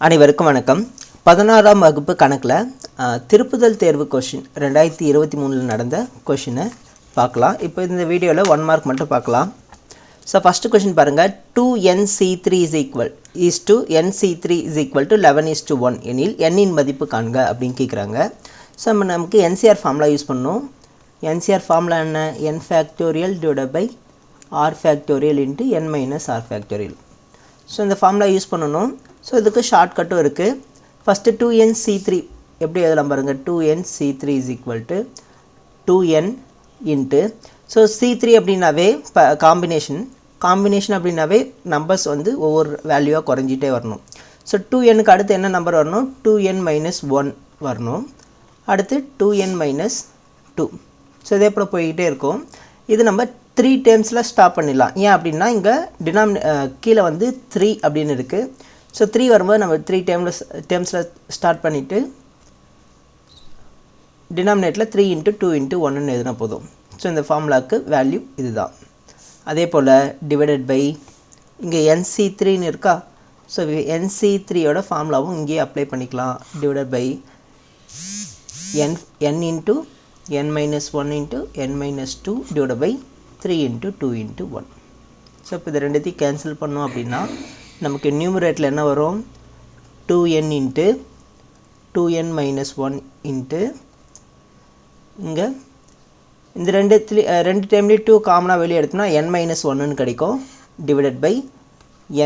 அனைவருக்கும் வணக்கம். பதினாறாம் வகுப்பு கணக்கில் திருப்புதல் தேர்வு கொஷின் ரெண்டாயிரத்தி இருபத்தி மூணில் நடந்த கொஷினை பார்க்கலாம். இப்போ இந்த வீடியோவில் ஒன் மார்க் மட்டும் பார்க்கலாம். ஸோ ஃபஸ்ட்டு கொஷின் பாருங்கள் two n c three is equal is two n c three is equal to eleven is to one எனில் எண்ணின் மதிப்பு காண்க அப்படின்னு கேட்குறாங்க ஸோ நம்ம நமக்கு என்சிஆர் ஃபார்முலா யூஸ் பண்ணணும். என்சிஆர் ஃபார்முலா என்ன? N factorial divide by r factorial into n minus r factorial so இந்த ஃபார்முலா யூஸ் பண்ணணும். ஸோ இதுக்கு ஷார்ட்கட்டும் இருக்குது first two n c three எப்படி எழுதலாம் பாருங்கள் two n c three is equal to two n into so c three அப்படின்னாவே ப காம்பினேஷன் காம்பினேஷன் அப்படின்னாவே நம்பர்ஸ் வந்து ஒவ்வொரு வேல்யூவாக குறைஞ்சிட்டே வரணும். ஸோ டூ எண்ணுக்கு அடுத்து என்ன நம்பர் வரணும்? டூ என் மைனஸ் ஒன் வரணும். அடுத்து two n minus two so இதே போல் போய்கிட்டே இருக்கும். இது நம்ம த்ரீ டேர்ம்ஸில் ஸ்டாப் பண்ணிடலாம். ஏன் அப்படின்னா இங்கே டினாமினே கீழே வந்து த்ரீ அப்படின்னு இருக்குது ஸோ த்ரீ வரும்போது நம்ம த்ரீ டேர்மில் டேர்ம்ஸில் ஸ்டார்ட் பண்ணிவிட்டு டினாமினேட்டில் த்ரீ இன்ட்டு டூ இன்ட்டு ஒன்னு எழுதினா போதும். ஸோ இந்த ஃபார்முலாவுக்கு வேல்யூ இதுதான். அதே போல் டிவைடட் பை இங்கே என்சி த்ரீன்னு இருக்கா? ஸோ என்சி த்ரீயோட ஃபார்முலாவும் இங்கேயே அப்ளை பண்ணிக்கலாம். Divided by n n into n minus one into n minus two divide by three into two into one so இப்போ இது ரெண்டுத்தையும் கேன்சல் பண்ணோம் அப்படின்னா நமக்கு நியூமரேட்டில் என்ன வரும்? Two n into two n minus one into இங்கே. இந்த ரெண்டு ரெண்டு டைம்லேயும் டூ காமனாக வெளியே எடுத்தோம்னா என் மைனஸ் ஒன்னு கிடைக்கும். Divided by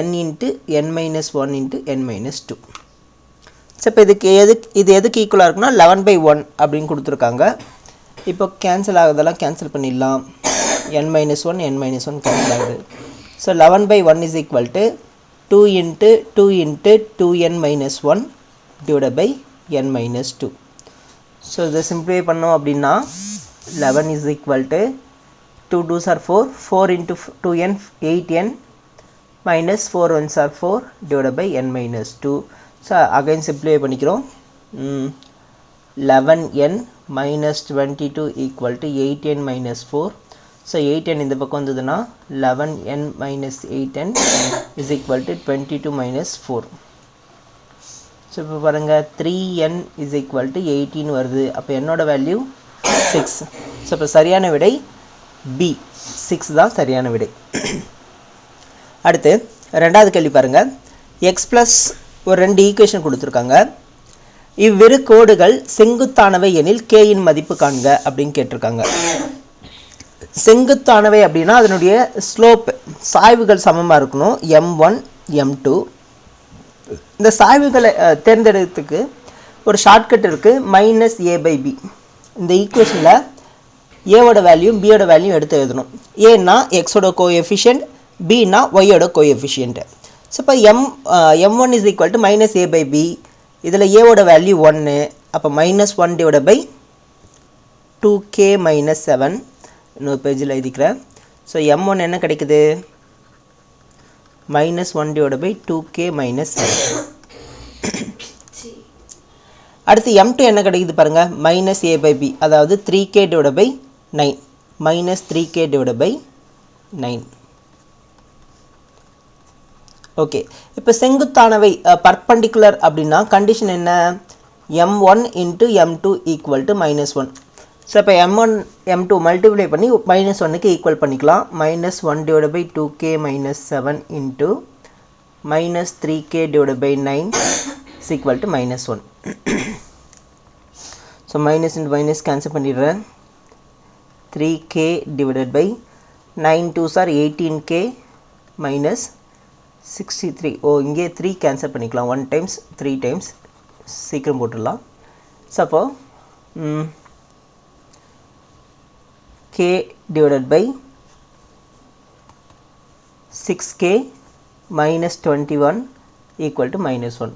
n into n minus one into n minus two so இப்போ இதுக்கு எதுக்கு இது எதுக்கு ஈக்குவலாக இருக்குன்னா லெவன் பை ஒன் அப்படின்னு கொடுத்துருக்காங்க. இப்போ கேன்சல் ஆகுதெல்லாம் கேன்சல் பண்ணிடலாம். N minus one n minus one cancel ஆகுது. So eleven by one is equal to two into two into two n minus one divide by n minus two so இதை simplify பண்ணோம் அப்படின்னா eleven is equal to two twos are four four into two n eight n minus four ones are four divide by n minus two so again simplify பண்ணிக்கிறோம் eleven n minus twenty two equal to eight n minus four so eight n இந்த பக்கம் வந்ததுன்னா eleven n minus eight n is equal to twenty two minus four so இப்போ பாருங்கள் three n is equal to eighteen வருது. அப்போ என்னோட value six so இப்போ சரியான விடை பி சிக்ஸ் தான் சரியான விடை. அடுத்து ரெண்டாவது கேள்வி பாருங்கள் எக்ஸ் ப்ளஸ் ஒரு ரெண்டு ஈக்குவேஷன் கொடுத்துருக்காங்க. இவ்விரு கோடுகள் செங்குத்தானவை எனில் கேயின் மதிப்பு காண்க அப்படின்னு கேட்டிருக்காங்க. செங்குத்தானவை அப்படின்னா அதனுடைய ஸ்லோப் சாய்வுகள் சமமாக இருக்கணும். எம் ஒன் எம் டூ இந்த சாய்வுகளை தேர்ந்தெடுத்துக்கு ஒரு ஷார்ட்கட் இருக்குது மைனஸ் ஏ பை பி இந்த ஈக்குவேஷனில் ஏவோட வேல்யூ பியோட வேல்யூ எடுத்து எழுதணும். ஏன்னா எக்ஸோட கோ எஃபிஷியன்ட் பின்னா ஒய்யோட கோ எஃபிஷியன்ட்டு ஸோ இப்போ m m one is equal to minus a by b இதில் ஏவோட வேல்யூ ஒன்று அப்போ minus one divide by two k minus seven இன்னொரு பேஜில் எழுதிக்கிறேன். ஸோ எம் ஒன் என்ன கிடைக்குது? Minus one divide by two k minus அடுத்து எம் டூ என்ன கிடைக்குது பாருங்கள் மைனஸ் ஏ பை பி அதாவது three k divide by nine minus three k divide by nine okay இப்போ செங்குத்தானவை பர்பண்டிகுலர் அப்படின்னா கண்டிஷன் என்ன? M one into m two equal to minus one so இப்போ m one m two multiply பண்ணி minus ஒன்னுக்கு equal பண்ணிக்கலாம். Minus one divide by two k minus seven into minus three k divide by nine is equal to minus one so minus into minus cancel பண்ணிடுறேன். Three k divided by nine twos are eighteen k minus sixty three oh இங்கே three cancel பண்ணிக்கலாம். One times three times சீக்கிரம் போட்டுடலாம். So அப்போது K divided by six K minus twenty one equal to minus one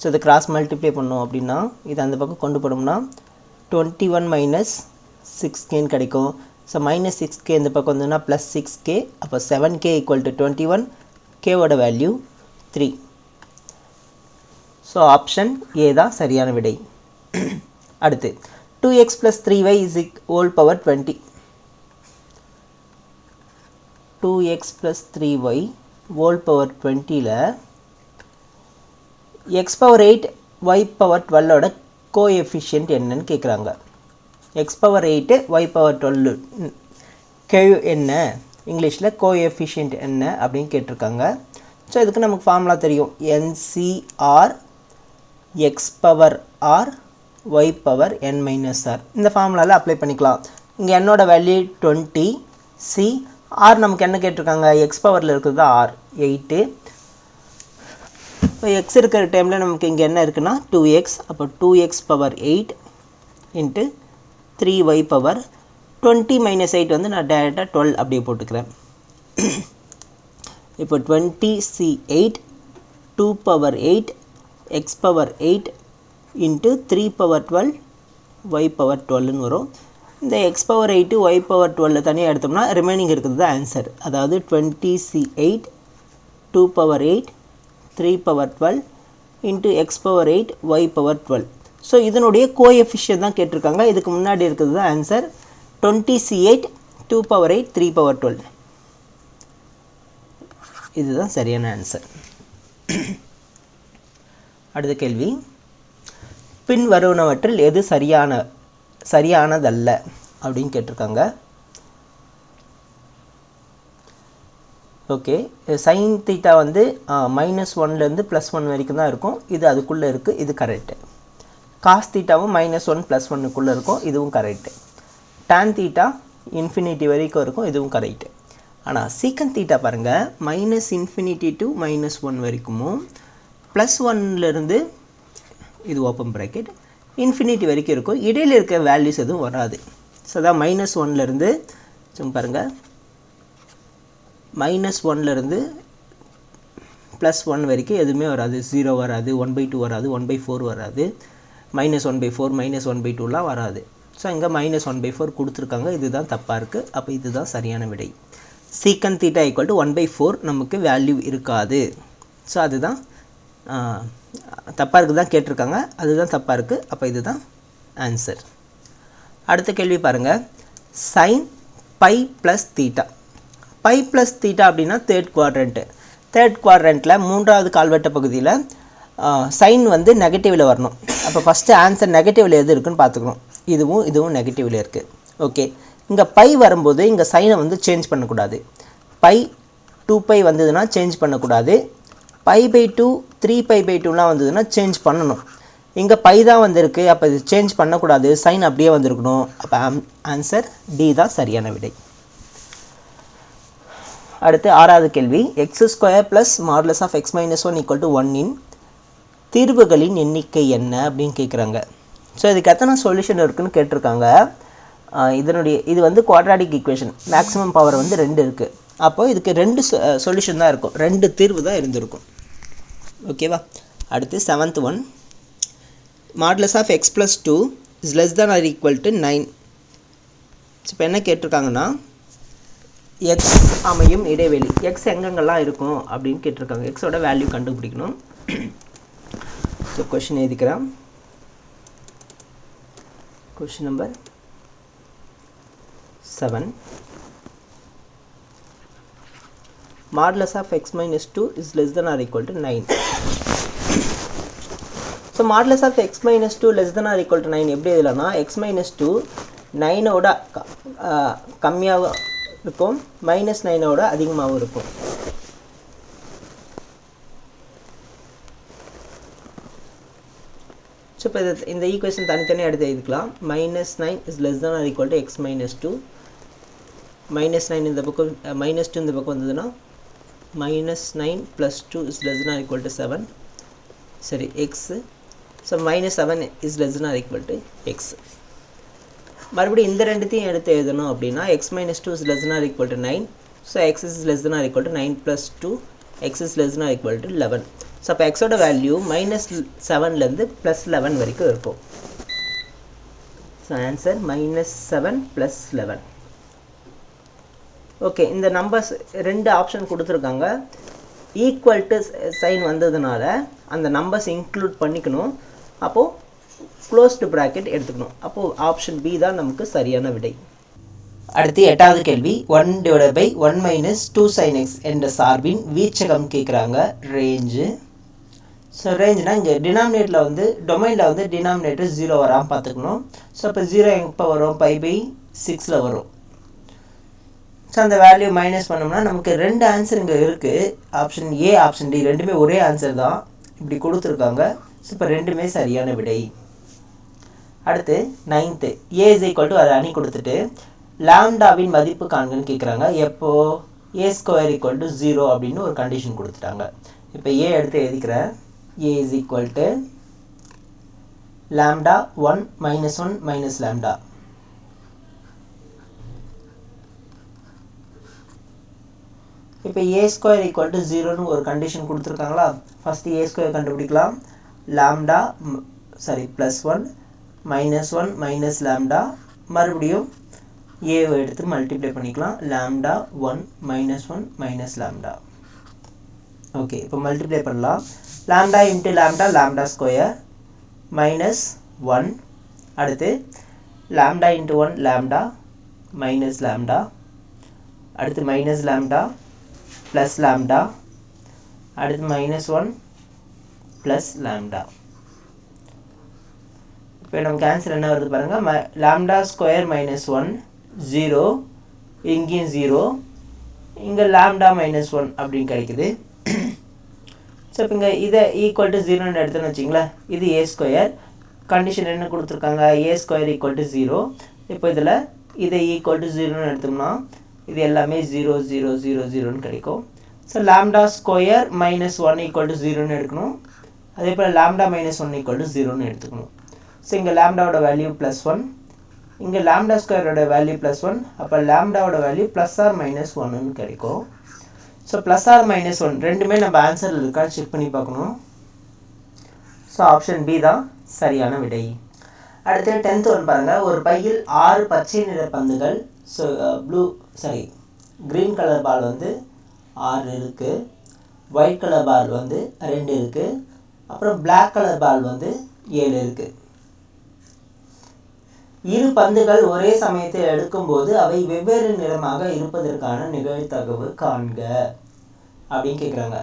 so இதை cross multiply பண்ணோம் அப்படின்னா இது அந்த பக்கம் கொண்டு போனோம்னா டுவெண்ட்டி ஒன் மைனஸ் சிக்ஸ் கேன்னு கிடைக்கும். ஸோ மைனஸ் சிக்ஸ் கே இந்த பக்கம் வந்ததுன்னா ப்ளஸ் சிக்ஸ் கே அப்போ seven k equal to twenty one கேவோட value three so option a தான் சரியான விடை. அடுத்து two x plus three y is இக் whole power twenty two X plus three Y whole power டுவெண்ட்டியில் X power eight Y power டுவெல்லோட coefficient என்னன்னு கேட்குறாங்க X power eight Y power twelve கெழு என்ன? இங்கிலீஷில் கோ எஃபிஷியன்ட் என்ன அப்படின்னு கேட்டிருக்காங்க. ஸோ இதுக்கு நமக்கு ஃபார்முலா தெரியும். N c r x power r y power n minus r இந்த ஃபார்முலாவில் அப்ளை பண்ணிக்கலாம். இங்கே என்னோடய வேல்யூ டுவெண்ட்டி சி ஆர் நமக்கு என்ன கேட்டிருக்காங்க? எக்ஸ் பவரில் இருக்கிறது ஆர் எயிட்டு இப்போ எக்ஸ் இருக்கிற டைமில் நமக்கு இங்கே என்ன இருக்குன்னா டூ எக்ஸ் அப்போ two x power eight into three y power twenty minus eight வந்து நான் டேரெக்டாக டுவெல் அப்படியே போட்டுக்கிறேன். இப்போ twenty c eight two power eight x power eight into three power twelve y power டுவெல்னு வரும். இந்த x power eight y power twelve தனியாக எடுத்தோம்னா ரிமைனிங் இருக்கிறது தான் ஆன்சர் அதாவது twenty c eight two power eight three power twelve into x power eight y power twelve so இதனுடைய coefficient தான் கேட்டிருக்காங்க. இதுக்கு முன்னாடி இருக்கிறது தான் answer twenty c eight two power eight three power twelve இதுதான் சரியான ஆன்சர் அடுத்த கேள்வி. பின் வருவனவற்றில் எது சரியான சரியானதல்ல அப்படின்னு கேட்டிருக்காங்க. ஓகே சைன் தீட்டா வந்து மைனஸ் ஒன்லேருந்து ப்ளஸ் ஒன் வரைக்கும் தான் இருக்கும். இது அதுக்குள்ளே இருக்குது இது கரெக்டு காஸ் தீட்டாவும் மைனஸ் ஒன் ப்ளஸ் ஒன்னுக்குள்ளே இருக்கும் இதுவும் கரெக்டு டேன் தீட்டா இன்ஃபினிட்டி வரைக்கும் இருக்கும் இதுவும் கரெக்டு ஆனால் சீக்கன் தீட்டா பாருங்கள் minus infinity to minus one வரைக்குமும் plus ஒன்லேருந்து இது ஓப்பன் ப்ராக்கெட் இன்ஃபினிட்டி வரைக்கும் இருக்கும். இடையில் இருக்க வேல்யூஸ் எதுவும் வராது. ஸோ அதான் மைனஸ் ஒன்லேருந்து சும்மா பாருங்கள் மைனஸ் ஒன்லேருந்து ப்ளஸ் ஒன் வரைக்கும் எதுவுமே வராது. ஜீரோ வராது ஒன் பை டூ வராது ஒன் பை ஃபோர் வராது. Minus one by four minus one by டூலாம் வராது. ஸோ இங்கே மைனஸ் ஒன் பை ஃபோர் கொடுத்துருக்காங்க. இதுதான் தப்பாக இருக்குது அப்போ இதுதான் சரியான விடை. Secant theta equal to one by four நமக்கு வேல்யூ இருக்காது. ஸோ அதுதான் தப்பாக இருக்குது தான் கேட்டிருக்காங்க. அதுதான் தப்பாக இருக்குது அப்போ இதுதான் ஆன்சர் அடுத்த கேள்வி பாருங்கள் sine pi plus theta pi plus theta அப்படின்னா தேர்ட் குவாட்ரண்ட்டு தேர்ட் குவாட்ரண்ட்டில் மூன்றாவது கால்வட்ட பகுதியில் சைன் வந்து நெகட்டிவில் வரணும். அப்போ ஃபஸ்ட்டு ஆன்சர் நெகட்டிவில் எது இருக்குன்னு பார்த்துக்கணும். இதுவும் இதுவும் நெகட்டிவில் இருக்குது ஓகே இங்கே பை வரும்போது இங்கே சைனை வந்து சேஞ்ச் பண்ணக்கூடாது. பை டூ பை வந்ததுன்னா சேஞ்ச் பண்ணக்கூடாது. Pi pi two three pi pi டூலாம் வந்ததுன்னா சேஞ்ச் பண்ணணும். இங்கே பை தான் வந்திருக்கு அப்போ இது சேஞ்ச் பண்ணக்கூடாது சைன் அப்படியே வந்திருக்கணும். அப்போ ஆன்சர் டி தான் சரியான விடை. அடுத்து ஆறாவது கேள்வி. X square plus modulus of x minus one equal to ஒன்னின் தீர்வுகளின் எண்ணிக்கை என்ன அப்படின்னு கேட்குறாங்க ஸோ இதுக்கு எத்தனை சொல்யூஷன் இருக்குதுன்னு கேட்டிருக்காங்க. இதனுடைய இது வந்து குவாட்ராடிக் ஈக்குவேஷன் மேக்ஸிமம் பவர் வந்து ரெண்டு இருக்குது அப்போது இதுக்கு ரெண்டு சொல்யூஷன் தான் இருக்கும். ரெண்டு தீர்வு தான் இருந்திருக்கும். ஓகேவா அடுத்து seventh one modulus of x plus two is less than or equal to nine இப்போ என்ன கேட்டிருக்காங்கன்னா எக்ஸ் அமையும் இடைவெளி. எக்ஸ் எங்கெங்கெல்லாம் இருக்கும் அப்படின்னு கேட்டிருக்காங்க. எக்ஸோட வேல்யூ கண்டுபிடிக்கணும். ஸோ கொஷின் எழுதிக்கிறேன். Question number seven modulus of x minus 2 is less than or equal to 9 so modulus of x minus 2 less than or equal to 9 எப்படி எழுதலாம்னா எக்ஸ் மைனஸ் டூ நைனோட கம்மியாக இருக்கும் மைனஸ் நைனோட அதிகமாகவும் இருக்கும். ஸோ இப்போ இது இந்த ஈக்குவேஷன் தனித்தனியாக எடுத்து எழுதிக்கலாம். Minus nine is less than or equal to x minus two. Minus nine இந்த பக்கம் மைனஸ் டூ இந்த பக்கம் வந்ததுன்னா minus nine plus two is less than or equal to seven சரி x so minus seven is less than or equal to x மறுபடியும் இந்த ரெண்டுத்தையும் எடுத்து எழுதணும் அப்படின்னா x minus two is less or equal to nine so x is less or equal to nine plus two x is less or equal to eleven so அப்போ எக்ஸோட value minus செவன்லேருந்து plus eleven வரைக்கும் இருக்கும். So answer minus seven plus eleven okay இந்த numbers ரெண்டு option கொடுத்துருக்காங்க. Equal to sign வந்ததுனால அந்த நம்பர்ஸ் இன்க்ளூட் பண்ணிக்கணும். அப்போது க்ளோஸ்டு ப்ராக்கெட் எடுத்துக்கணும். அப்போது ஆப்ஷன் பி தான் நமக்கு சரியான விடை. அடுத்து எட்டாவது கேள்வி. One divide by one minus two sine x என்ற சார்பின் வீச்சகம் கேட்குறாங்க. ரேஞ்சு ஸோ ரேஞ்சுனா இங்கே டினாமினேட்டில் வந்து டொமைனில் வந்து டினாமினேட்டர் ஜீரோ வராமல் பார்த்துக்கணும். ஸோ இப்போ ஜீரோ எப்போ வரும்? பை பை சிக்ஸில் வரும். ஸோ அந்த வேல்யூ மைனஸ் பண்ணோம்னா நமக்கு ரெண்டு ஆன்சர் இங்கே இருக்குது ஆப்ஷன் ஏ ஆப்ஷன் டி ரெண்டுமே ஒரே ஆன்சர் தான். இப்படி கொடுத்துருக்காங்க. ஸோ இப்போ ரெண்டுமே சரியான விடை. அடுத்து ninth a is equal to அதை அணி கொடுத்துட்டு லாம்டாவின் மதிப்பு காண்கன்னு கேட்குறாங்க எப்போ? A square equal to zero அப்படின்னு ஒரு கண்டிஷன் கொடுத்துட்டாங்க. இப்போ ஏ எடுத்து எழுதிக்கிறேன். A is equal to lambda one minus one minus lambda இப்போ ஏ ஸ்கொயர் ஈக்குவல் டு ஜீரோன்னு ஒரு கண்டிஷன் கொடுத்துருக்காங்களா? ஃபஸ்ட்டு ஏ ஸ்கொயர் கண்டுபிடிக்கலாம். Lambda sorry plus one minus one minus lambda மறுபடியும் ஏவை எடுத்து மல்டிப்ளை பண்ணிக்கலாம். Lambda one minus one minus lambda okay இப்போ மல்டிப்ளை பண்ணலாம். Lambda into lambda lambda square minus one அடுத்து lambda into one lambda minus lambda அடுத்து minus lambda plus lambda அடுத்து minus one plus lambda இப்போ நமக்கு ஆன்சர் என்ன வருது பாருங்கள் ம lambda square minus one zero இங்கேயும் ஜீரோ இங்கே லேம்டா மைனஸ் ஒன் அப்படின்னு கிடைக்குது. ஸோ இப்போ இங்கே இதை ஈக்குவல் டு ஜீரோன்னு எடுத்தோன்னு வச்சிங்களேன் இது ஏ ஸ்கொயர் கண்டிஷன் என்ன கொடுத்துருக்காங்க? A square equal to zero இப்போ இதில் இதை ஈக்குவல் டு ஜீரோன்னு எடுத்தோம்னா இது எல்லாமே ஜீரோ ஜீரோ ஜீரோ ஜீரோன்னு கிடைக்கும். So lambda square minus one equal to ஜீரோன்னு எடுக்கணும். அதே போல் lambda minus one equal to ஜீரோன்னு எடுத்துக்கணும். ஸோ இங்கே லேம்டாவோட வேல்யூ ப்ளஸ் ஒன் இங்கே லேம்டா ஸ்கொயரோட வேல்யூ ப்ளஸ் ஒன் அப்போ லேம்டாவோட வேல்யூ ப்ளஸ் ஆர் மைனஸ் ஒன்னு கிடைக்கும். So plus or minus one ரெண்டுமே நம்ம ஆன்சரில் இருக்கான்னு செக் பண்ணி பார்க்கணும். ஸோ ஆப்ஷன் பி தான் சரியான விடை. அடுத்து டென்த் ஒன் பாருங்கள் ஒரு பையில் ஆறு பச்சை நிற பந்துகள். So blue uh, sorry green colour ball வந்து ஆறு இருக்குது ஒயிட் கலர் பால் வந்து ரெண்டு இருக்குது அப்புறம் பிளாக் கலர் பால் வந்து ஏழு இருக்குது இரு பந்துகள் ஒரே சமயத்தில் எடுக்கும்போது அவை வெவ்வேறு நிறமாக இருப்பதற்கான நிகழ்த்தகவு காண்க. அப்படின்னு கேட்குறாங்க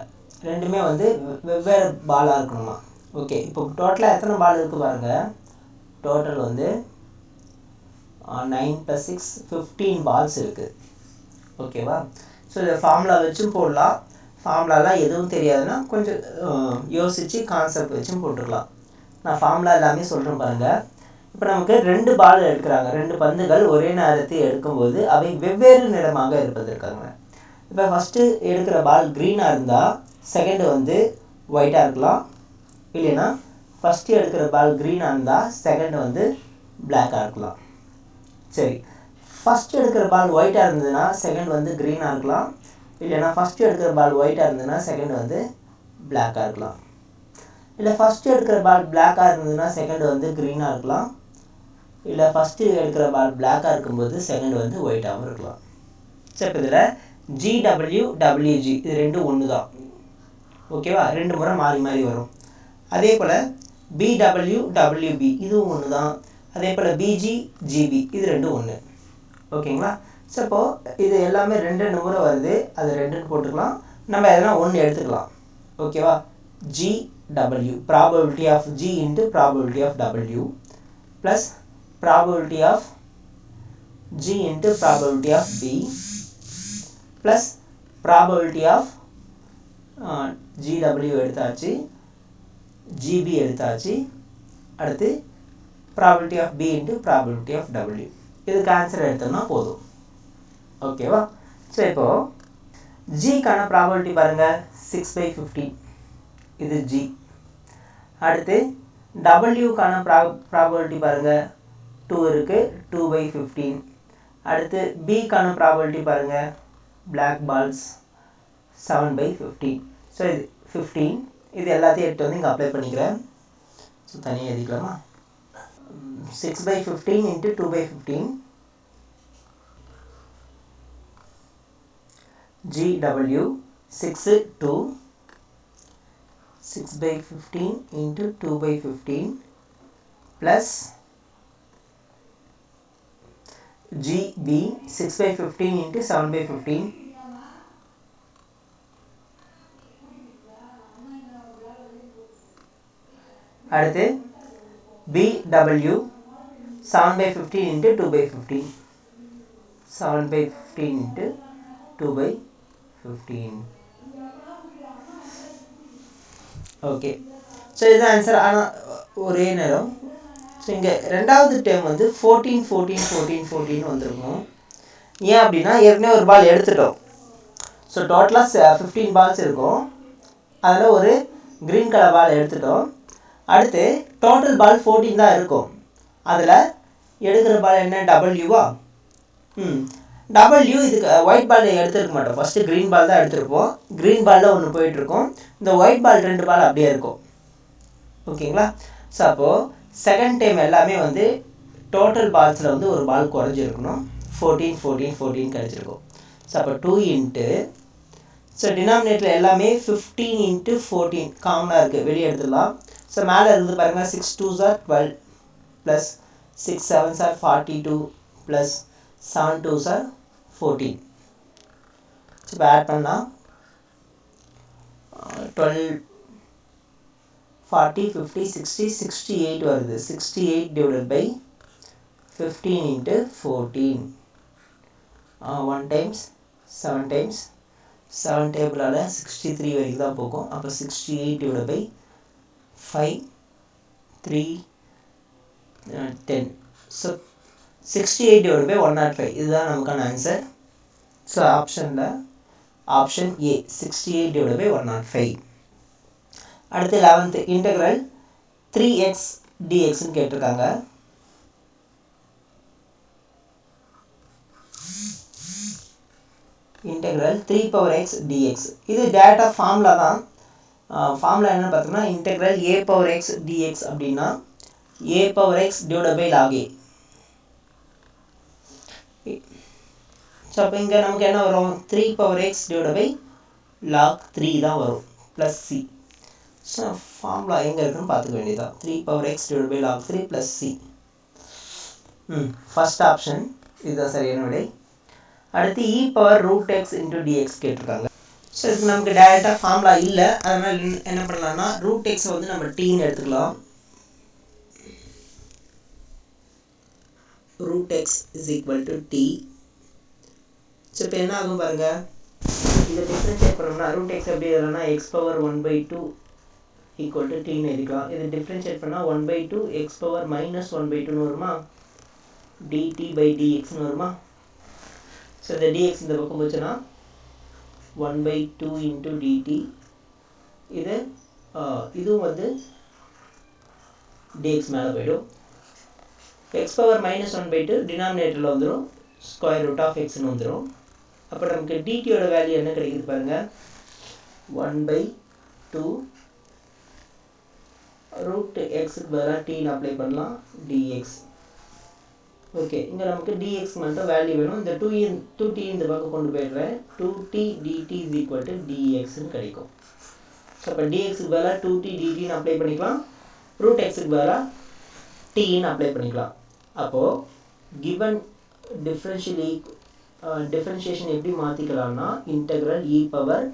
ரெண்டுமே வந்து வெவ்வேறு பாலாக இருக்கணுமா? ஓகே இப்போ டோட்டலாக எத்தனை பால் இருக்குது பாருங்கள் டோட்டல் வந்து nine plus six fifteen balls இருக்குது ஓகேவா ஸோ இதை ஃபார்முலா வச்சும் போடலாம். ஃபார்முலாலாம் எதுவும் தெரியாதுன்னா கொஞ்சம் யோசித்து கான்செப்ட் வச்சும் போட்டுக்கலாம். நான் ஃபார்முலா எல்லாமே சொல்கிறேன் பாருங்கள் இப்போ நமக்கு ரெண்டு பால் எடுக்கிறாங்க. ரெண்டு பந்துகள் ஒரே நேரத்தில் எடுக்கும்போது அவை வெவ்வேறு நிறமாக இருப்பதற்காங்க இப்போ ஃபஸ்ட்டு எடுக்கிற பால் க்ரீனாக இருந்தால் செகண்டு வந்து ஒயிட்டாக இருக்கலாம். இல்லைன்னா ஃபஸ்ட்டு எடுக்கிற பால் க்ரீனாக இருந்தால் செகண்டு வந்து பிளாக்காக இருக்கலாம். சரி. ஃபஸ்ட் எடுக்கிற பால் ஒயிட்டாக இருந்ததுன்னா செகண்ட் வந்து க்ரீனாக இருக்கலாம். இல்லைன்னா ஃபஸ்ட்டு எடுக்கிற பால் ஒயிட்டாக இருந்ததுன்னா செகண்ட் வந்து பிளாக்காக இருக்கலாம். இல்லை ஃபஸ்ட்டு எடுக்கிற பால் பிளாக்காக இருந்ததுன்னா செகண்ட் வந்து க்ரீனாக இருக்கலாம். இல்லை ஃபஸ்ட்டு எடுக்கிற பால் பிளாக்காக இருக்கும்போது செகண்ட் வந்து ஒயிட்டாகவும் இருக்கலாம். சரி இப்போ இதில் ஜிடபிள்யூ டபிள்யூஜி இது ரெண்டும் ஒன்று தான் ஓகேவா ரெண்டு முறை மாறி மாறி வரும். அதே போல் பிடபிள்யூ டபிள்யூபி இதுவும் ஒன்று தான் அதே போல் பிஜி ஜிபி இது ரெண்டும் ஒன்று ஓகேங்களா? ஸோ இப்போது இது எல்லாமே ரெண்டு ரெண்டு முறை வருது. அது ரெண்டுன்னு போட்டுக்கலாம். நம்ம எதனா ஒன்று எடுத்துக்கலாம். ஓகேவா? G W probability of G into probability of W plus probability of G into probability of B plus probability of G W எடுத்தாச்சு. ஜிபி எடுத்தாச்சு. அடுத்து probability of B into probability of W இதுக்கு ஆன்சர் எடுத்தோம்னா போதும் ஓகேவா so இப்போது ஜிக்கான probability பாருங்கள் சிக்ஸ் பை ஃபிஃப்டி இது ஜி அடுத்து டபிள்யூக்கான ப்ரா ப்ராபபிலிட்டி பாருங்கள் டூ இருக்குது டூ பை ஃபிஃப்டீன் அடுத்து பிக்கான ப்ராபபிலிட்டி பாருங்கள் black balls seven by fifteen so இது ஃபிஃப்டீன் இது எல்லாத்தையும் எடுத்து வந்து இங்கே அப்ளை பண்ணிக்கிறேன் ஸோ தனியாக எழுதிக்கலாமா six by fifteen into two by fifteen GW 6 2 6 by 15 into 2 by 15 plus GB 6 by 15 into 7 by 15 6 அடுத்து PW seven by fifteen into two by fifteen seven by fifteen into two by fifteen okay so இதுதான் answer ஆனால் ஒரே நேரம். So இங்கே ரெண்டாவது time வந்து fourteen fourteen fourteen fourteen வந்திருக்கும். ஏன் அப்படின்னா ஏற்கனவே ஒரு பால் எடுத்துட்டோம். ஸோ டோட்டலாக ஃபிஃப்டீன் பால்ஸ் இருக்கும். அதில் ஒரு க்ரீன் கலர் பால் எடுத்துட்டோம். அடுத்து டோட்டல் பால் ஃபோர்டீன் தான் இருக்கும். அதில் எடுக்கிற பால் என்ன? டபுள்யூவா ம். டபுள்யூ இதுக்கு ஒயிட் பால் எடுத்துருக்க மாட்டோம். ஃபஸ்ட்டு க்ரீன் பால் தான் எடுத்திருப்போம். க்ரீன் பாலில் ஒன்று போயிட்டுருக்கோம். இந்த ஒயிட் பால் ரெண்டு பால் அப்படியே இருக்கும். ஓகேங்களா? ஸோ அப்போது செகண்ட் டைம் எல்லாமே வந்து டோட்டல் பால்ஸில் வந்து ஒரு பால் குறைஞ்சிருக்கணும். ஃபோர்டீன் ஃபோர்டீன் ஃபோர்டீன் கிடச்சிருக்கும். ஸோ அப்போ டூ இன்ட்டு ஸோ டினாமினேட்டில் எல்லாமே ஃபிஃப்டீன் இன்ட்டு ஃபோர்டீன் காமனாக இருக்குது வெளியே எடுத்துடலாம். ஸோ மேலே இருந்து பாருங்கள் six twos are twelve plus six sevens are forty two plus seven twos are fourteen so இப்போ ஆட் பண்ணால் twelve forty fifty sixty sixty eight வருது. Sixty eight divided by fifteen into fourteen one times seven times seven டேபிளால் sixty three வரைக்கும் தான் போகும். அப்போ sixty eight divide by five three ten so sixty eight divide by one nought five இதுதான் நமக்கான answer so ஆப்ஷனில் option a sixty eight divide by one nought five அடுத்து eleventh integral three x டிஎக்ஸ்னு கேட்டிருக்காங்க. Integral three power x d x இது data formula தான். Formula என்ன பார்த்தோம்னா integral a power x d x அப்படின்னா a power x divide by log a so அப்போ இங்கே நமக்கு என்ன வரும்? Three power x divide by log three தான் வரும் ப்ளஸ் சி ஸோ ஃபார்முலா எங்கே இருக்குன்னு பார்த்துக்க வேண்டியதான் three power x divide by log three plus c hmm first option இதுதான் சரியான விடை. அடுத்து e power root x into d x கேட்டிருக்காங்க. ஸோ இதுக்கு நமக்கு டேரெக்டாக ஃபார்முலா இல்லை. அதனால் என்ன பண்ணலாம்னா ரூட் எக்ஸை வந்து நம்ம டீன்னு எடுத்துக்கலாம். Root x is equal to t so இப்போ என்ன ஆகும் பாருங்கள் இதை டிஃப்ரென்ஷியேட் பண்ணோம்னா ரூட் எக்ஸ் எப்படி எழுதலாம்னா x power one by two equal to டீன்னு எழுதிக்கலாம். இது டிஃப்ரென்ஷியேட் பண்ணால் one by two x power minus one by டூன்னு வருமா? டிடி பை டிஎக்ஸ்னு வருமா? ஸோ இந்த டிஎக்ஸ் இந்த பக்கம் போச்சுன்னா one by two into d t இது இதுவும் வந்து டிஎக்ஸ் மேலே போயிடும். X power minus one by two டினாமினேட்டரில் வந்துடும் ஸ்கொயர் ரூட் ஆஃப் எக்ஸ்னு வந்துடும் அப்போ நமக்கு டிடியோட வேல்யூ என்ன கிடைக்குது பாருங்கள் ஒன் பை டூ ரூட் எக்ஸுக்கு பதிலாக டீன்னு அப்ளை பண்ணலாம். டிஎக்ஸ் ஓகே இங்கே நமக்கு dx மட்டும் வேல்யூ வேணும். இந்த டூ இன் டூ டி இந்த பக்கம் கொண்டு போயிடுறேன். Two t dt is equal to டிஎக்ஸ்னு கிடைக்கும். ஸோ அப்போ டிஎக்ஸுக்கு பதிலாக டூ டி டிடின்னு அப்ளை பண்ணிக்கலாம். ரூட் எக்ஸுக்கு பதிலாக டீன்னு அப்ளை பண்ணிக்கலாம். அப்போது கிவன் டிஃப்ரென்ஷியல் ஈக் டிஃப்ரென்ஷியேஷன் எப்படி மாற்றிக்கலாம்னா integral e power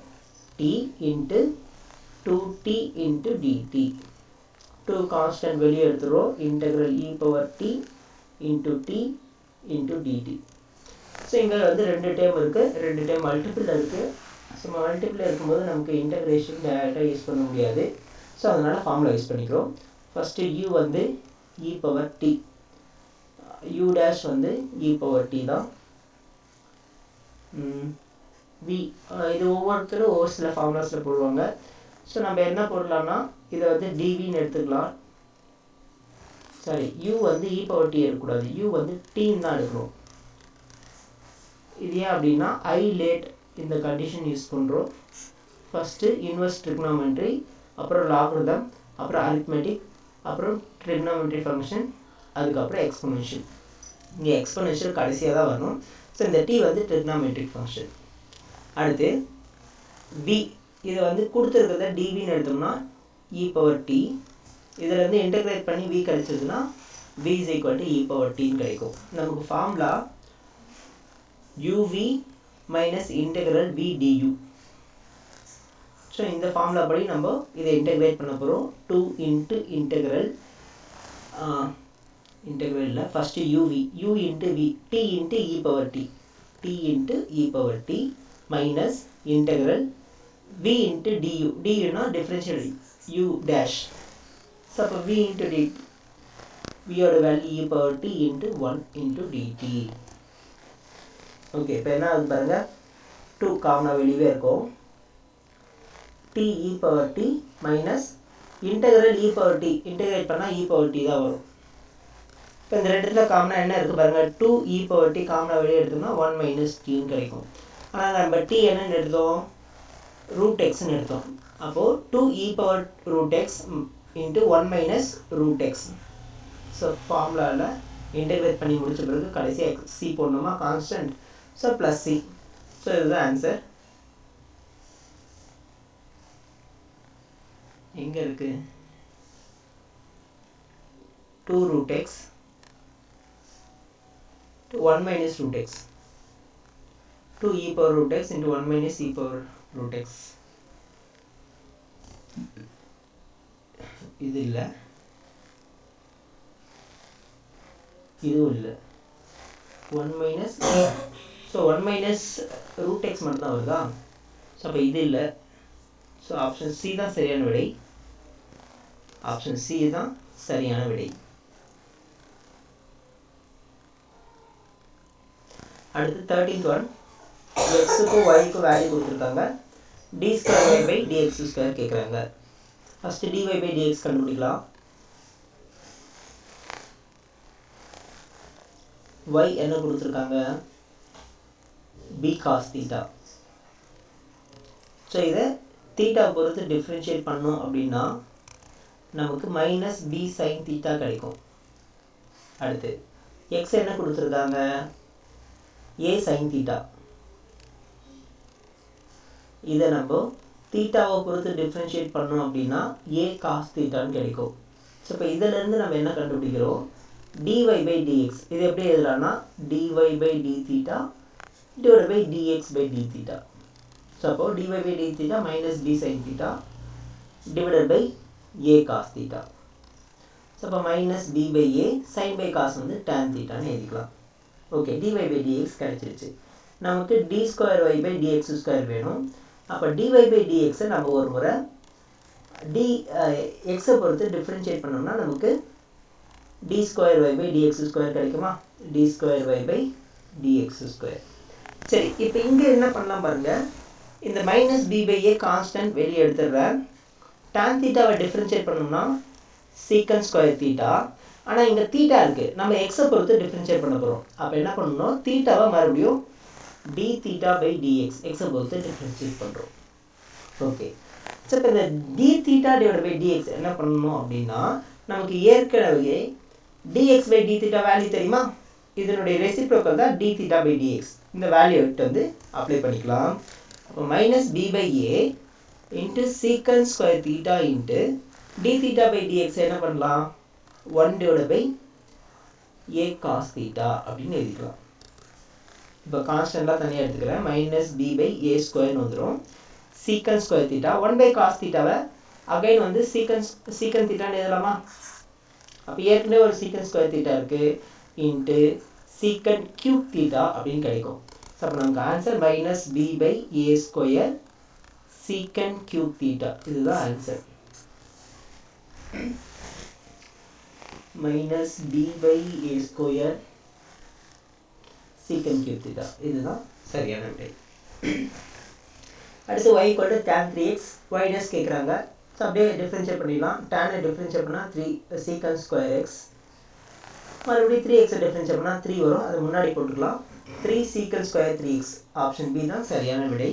t into two t into dt two constant வெளியே எடுத்துருவோம் integral e power t into t into dt so இங்கே வந்து ரெண்டு டைம் இருக்குது ரெண்டு டைம் மல்டிபிள் இருக்குது ஸோ மல்டிபிள் இருக்கும்போது நமக்கு இன்டகிரேஷன் டேரெக்டாக யூஸ் பண்ண முடியாது. ஸோ அதனால் ஃபார்முலா யூஸ் பண்ணிக்கிறோம். ஃபஸ்ட்டு யூ வந்து e power t u dash வந்து இ பவர் டி தான். வி இது ஒவ்வொருத்தரும் ஒவ்வொரு சில ஃபார்முலாஸில் போடுவாங்க. ஸோ நம்ம என்ன போடலாம்னா இதை வந்து டிவின்னு எடுத்துக்கலாம். சாரி யூ வந்து e இ பவர் டி இருக்கக்கூடாது யூ வந்து டீன் தான் எடுக்கணும். இது ஏன் அப்படின்னா ஐ லேட் இந்த கண்டிஷன் யூஸ் பண்ணுறோம் ஃபஸ்ட்டு இன்வெர்ஸ் ட்ரிக்னாமெட்ரி அப்புறம் லாக்ரிதம் அப்புறம் அரித்மெட்டிக் அப்புறம் ட்ரிக்னாமெட்ரி ஃபங்க்ஷன் அதுக்கப்புறம் எக்ஸ்பொனென்ஷியல் இங்கே எக்ஸ்பொனென்ஷியல் கடைசியாக தான் வரணும். ஸோ இந்த டி வந்து ட்ரிக்னாமெட்ரிக் ஃபங்க்ஷன் அடுத்து வி இதை வந்து கொடுத்துருக்கிறத டிவின்னு எடுத்தோம்னா இ பவர் டி இதில் வந்து இன்டகிரேட் பண்ணி வி கிடச்சிதுன்னா v is equal to e power t கிடைக்கும். நமக்கு formula uv minus integral v du so இந்த ஃபார்முலா படி நம்ம இதை இன்டெகிரேட் பண்ண போகிறோம் two into integral இன்டெகிரலில் first uv u into v t into e power t t into e power t minus integral v into du tuna differential u dash so அப்போ v into t வியோட value e power t into one into dt okay இப்போ என்ன ஆகுது பாருங்க? Two காமனாக வெளியவே இருக்கும். T e power t minus integral e power t integrate பண்ணால் e power t தான் வரும். இப்போ இந்த இடத்துல காமனாக என்ன இருக்குது பாருங்கள் two e e power t காமனாக வெளியே எடுத்தோம்னா ஒன் மைனஸ் டின்னு கிடைக்கும். ஆனால் நம்ம டி என்னன்னு எடுத்தோம்? ரூட் எக்ஸ்ன்னு எடுத்தோம். அப்போது two e power root x into one minus root x so ஃபார்முலாவில் இன்டெகிரேட் பண்ணி முடிச்ச பிறகு கடைசியாக எக்ஸ் சி போடணுமா? Constant so plus c so இதுதான் ஆன்சர் எங்கே இருக்குது two root x one minus root x two e power root x into one minus e power root x இது இல்லை இதுவும் இல்லை one minus so one minus root x மட்டும் தான் வருதா? ஸோ அப்போ இது இல்லை ஸோ ஆப்ஷன் சி தான் சரியான விடை. ஆப்ஷன் சி தான் சரியான விடை. அடுத்து தேர்ட்டீன்த் ஒன் எக்ஸுக்கும் ஒய்க்கும் வேல்யூ கொடுத்துருக்காங்க. D square by dx square கேட்குறாங்க ஃபஸ்ட்டு டிஒய் பை டிஎக்ஸ் கண்டுபிடிக்கலாம். ஒய் என்ன கொடுத்துருக்காங்க? பி காஸ் தீட்டா ஸோ இதை தீட்டா பொறுத்து டிஃப்ரென்ஷியேட் பண்ணோம் அப்படின்னா நமக்கு மைனஸ் பி சைன் தீட்டா கிடைக்கும். அடுத்து எக்ஸ் என்ன கொடுத்துருக்காங்க? ஏ சைன் தீட்டா இதை நம்ம தீட்டாவை பொறுத்து டிஃப்ரென்ஷியேட் பண்ணோம் அப்படின்னா ஏ காஸ் தீட்டான்னு கிடைக்கும். ஸோ இப்போ இதிலேருந்து நம்ம என்ன கண்டுபிடிக்கிறோம்? டிஒய் பை டிஎக்ஸ் இது எப்படி எழுதலாம்னா dy by d theta divide by dx by d theta so அப்போ dy by d theta minus b sine theta divided by a cos theta so அப்போ minus b by a sine by cos வந்து tan தீட்டான்னு எழுதிக்கலாம். Okay dy by dx கிடச்சிருச்சு. நமக்கு d square y by dx square வேணும். அப்போ dy by டிஎக்ஸை நம்ம ஒரு முறை டி எக்ஸை பொறுத்து டிஃப்ரென்ஷியேட் பண்ணோம்னா நமக்கு d square y by dx square கிடைக்குமா? D square y by dx square சரி இப்போ இங்கே என்ன பண்ணலாம் பாருங்கள் இந்த minus b by a constant வெளியே எடுத்துடுறேன். டான் தீட்டாவை டிஃப்ரென்ஷியேட் பண்ணோம்னா சீக்கன் ஸ்கொயர் தீட்டா ஆனால் இங்கே தீட்டா இருக்குது நம்ம எக்ஸை பொறுத்து டிஃப்ரென்ஷியேட் பண்ண போகிறோம் அப்போ என்ன பண்ணணும்? தீட்டாவை மறுபடியும் டி தீட்டா பை டிஎக்ஸ் எக்ஸை பொறுத்து டிஃப்ரென்ஷியேட் பண்ணுறோம் ஓகே ஸோ இப்போ இந்த d theta divide by dx என்ன பண்ணணும் அப்படின்னா நமக்கு ஏற்கனவே dx by d theta value தெரியுமா? இதனுடைய ரெசிப்ரோக்கல் தான் டி தீட்டா பை டிஎக்ஸ் இந்த வேல்யூ விட்டு வந்து அப்ளை பண்ணிக்கலாம். அப்போ minus b by a into secant square theta into d theta by dx என்ன பண்ணலாம்? One divide by a cos theta அப்படின்னு எழுதிக்கலாம். இப்போ கான்ஸ்டண்ட்டாக தனியாக எடுத்துக்கிறேன். மைனஸ் பி பை ஏ ஸ்கொயர்னு வந்துடும் secant square theta one by cos தீட்டாவை அகைன் வந்து சீக்கன் சீக்கன் தீட்டான்னு எழுதலாமா? அப்போ ஏற்கனவே ஒரு சீக்கன் ஸ்கொயர் தீட்டா இருக்குது இன்ட்டு சீக்கன் கியூப் தீட்டா அப்படின்னு கிடைக்கும். ஸோ அப்போ நமக்கு answer minus b by a square secant cube theta இதுதான் answer minus b by a square secant cube theta இதுதான் சரியான விடை. அடுத்து ஒய் கொண்டு tan three x y dash கேட்குறாங்க ஸோ அப்படியே டிஃப்ரென்ஷியேட் பண்ணிடலாம். டேனை டிஃப்ரென்ஷியேட் பண்ணால் த்ரீ சீக்கன் ஸ்கொயர் எக்ஸ் மறுபடியும் த்ரீ எக்ஸை டிஃப்ரென்ஷியேட் பண்ணால் த்ரீ வரும். அது முன்னாடி போட்டுக்கலாம். Three secant square three x option b தான் சரியான விடை.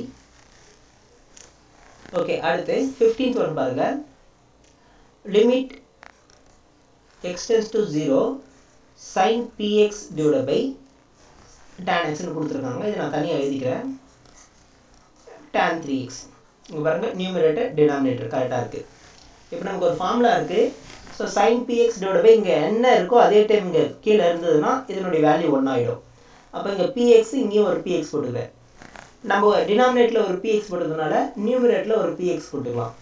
ஓகே அடுத்து ஃபிஃப்டீன்த் ஒன் பாருங்கள் limit x tends to zero sine bx divide by tan எக்ஸ்னு கொடுத்துருக்காங்க. இதை நான் தனியாக எழுதிக்கிறேன். டேன் த்ரீ எக்ஸ் இங்கே பாருங்க நியூமரேட்டர் டினாமினேட்டர் கரெக்டாக இருக்குது இப்போ நமக்கு ஒரு ஃபார்முலா இருக்குது so sine bx divide by இங்கே என்ன இருக்கோ அதே டைம் இங்கே கீழே இருந்ததுன்னா இதனுடைய வேல்யூ ஒன் ஆகிடும் அப்போ இங்கே பிஎக்ஸ் இங்கேயும் ஒரு பிஎக்ஸ் போட்டுக்கிறேன் நம்ம டினாமினேட்டில் ஒரு பிஎக்ஸ் போட்டதுனால நியூமரேட்டில் ஒரு பிஎக்ஸ் போட்டுக்கலாம்.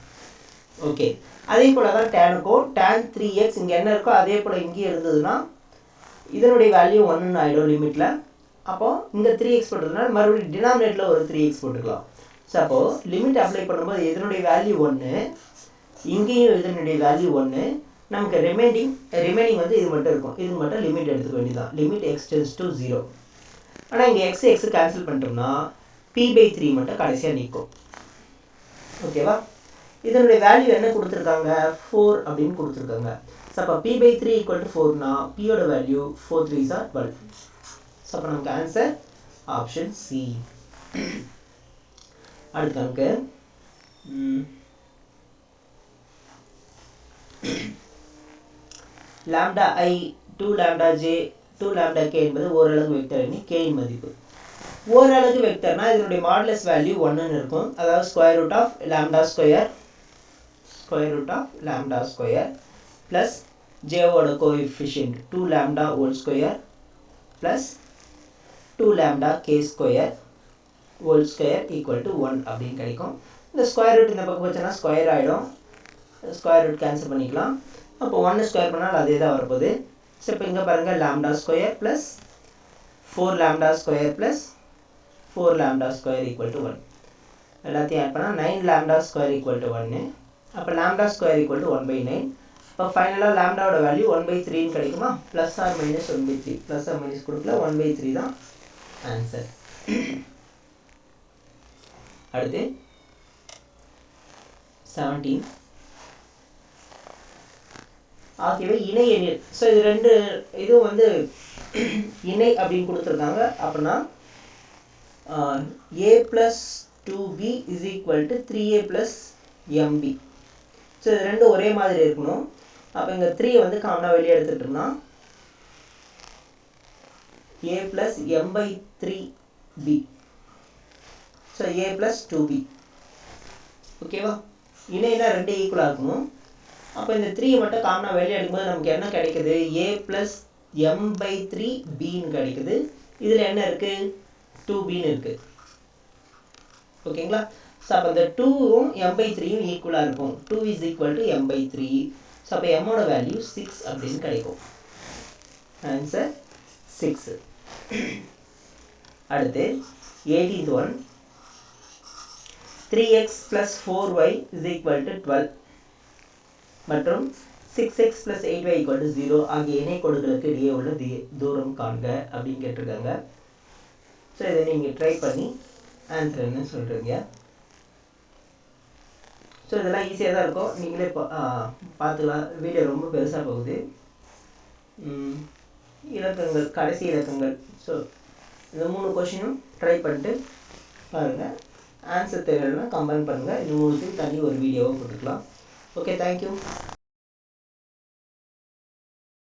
ஓகே அதே போல் தான் டேனுக்கும் டேன் த்ரீ எக்ஸ் இங்கே என்ன இருக்கோ அதே போல் இங்கேயும் இருந்ததுன்னா இதனுடைய வேல்யூ ஒன்றுன்னு ஆகிடும் லிமிட்டில் அப்போது இங்கே த்ரீ எக்ஸ் போட்டதுனால மறுபடியும் டினாமினேட்டில் ஒரு த்ரீ எக்ஸ் போட்டுக்கலாம். ஸோ அப்போது லிமிட் அப்ளை பண்ணும்போது இதனுடைய வேல்யூ ஒன்று இங்கேயும் இதனுடைய வேல்யூ ஒன்று நமக்கு ரிமைனிங் ரிமைனிங் வந்து இது மட்டும் இருக்கும். இது மட்டும் லிமிட் எடுத்துக்க வேண்டியதான் limit x tends to zero ஆனால் இங்கே எக்ஸ் எக்ஸ் கேன்சல் பண்ணிட்டோம்னா பி பை த்ரீ மட்டும் கடைசியாக நிற்கும். ஓகேவா இதனுடைய வேல்யூ என்ன கொடுத்துருக்காங்க? ஃபோர் அப்படின்னு கொடுத்துருக்காங்க. ஸோ அப்போ b by three equal to ஃபோர்னா பியோட வேல்யூ ஃபோர் த்ரீ சார் டுவெல் ஸோ அப்புறம் நமக்கு ஆன்சர் ஆப்ஷன் சி அடுத்து நமக்கு lambda i two lambda j two lambda k என்பது ஓரளவு வெக்டர் எண்ணி கேயின் மதிப்பு. ஓரளவு வெக்டர்னா இதனுடைய மாடலஸ் வேல்யூ ஒன்றுன்னு இருக்கும். அதாவது square root of lambda square square root of lambda square plus ஜேவோட coefficient two lambda whole square plus two lambda k square whole square equal to one அப்படின்னு கிடைக்கும். இந்த ஸ்கொயர் ரூட் இந்த பக்கம் வச்சோன்னா ஸ்கொயர் ஆகிடும் ஸ்கொயர் ரூட் கேன்சல் பண்ணிக்கலாம். அப்போ ஒன்று ஸ்கொயர் பண்ணால் அதே தான் வரப்போகுது. ஸோ இப்போ இங்கே பாருங்கள் lambda square plus four lambda square plus four lambda square equal to one எல்லாத்தையும் ஆட் பண்ணால் nine lambda square equal to ஒன்று அப்போ lambda square equal to one by nine இப்போ ஃபைனலாக லேம்டாவோட வேல்யூ ஒன் பை த்ரீன்னு கிடைக்குமா? Plus or minus one by three plus or minus கொடுக்கல ஒன் பை த்ரீ தான். ஆன்சர் அடுத்து செவன்டீன் ஆகியவை இணை எண்ணில். ஸோ இது ரெண்டு இதுவும் வந்து இணை அப்படின்னு கொடுத்துருக்காங்க. அப்படின்னா a plus two b is equal to three a plus m b so இது ரெண்டும் ஒரே மாதிரி இருக்கணும். அப்போ இங்கே த்ரீ வந்து காமனாக வெளியே எடுத்துட்டோம்னா a plus m by three b so a plus two b ஓகேவா இணைனா ரெண்டு ஈக்குவலாக இருக்கணும் அப்போ இந்த த்ரீ மட்டும் காமனாக வெளியே எடுக்கும்போது நமக்கு என்ன கிடைக்குது? A plus m by three பின்னு கிடைக்குது. இதில் என்ன இருக்குது டூ பின்னு இருக்குது ஓகேங்களா ஸோ அப்போ இந்த டூவும் எம் பை த்ரீயும் ஈக்குவலாக இருக்கும். Two is equal to m by three so அப்போ எம்மோட வேல்யூ சிக்ஸ் அப்படின்னு கிடைக்கும். ஆன்சர் சிக்ஸு அடுத்து eighteenth one three x plus four y is equal to twelve மற்றும் six x plus eight y equal to zero ஆகிய இணைக்கோடுகளுக்கு இடையே உள்ள தி தூரம் காண்க அப்படின்னு கேட்டிருக்காங்க. ஸோ இதை நீங்கள் ட்ரை பண்ணி ஆன்சர் என்ன சொல்கிறீங்க ஸோ இதெல்லாம் ஈஸியாக தான் இருக்கும். நீங்களே பா பார்த்துக்கலாம். வீடியோ ரொம்ப பெருசாக போகுது. இலக்கங்கள் கடைசி இலக்கங்கள். ஸோ இந்த மூணு கொஷினும் ட்ரை பண்ணிட்டு பாருங்கள் ஆன்சர் தெரியலன்னா கம்பைன் பண்ணுங்கள் இந்த மூணுத்தையும் தனி ஒரு வீடியோவாக போட்டுக்கலாம். Okay thank you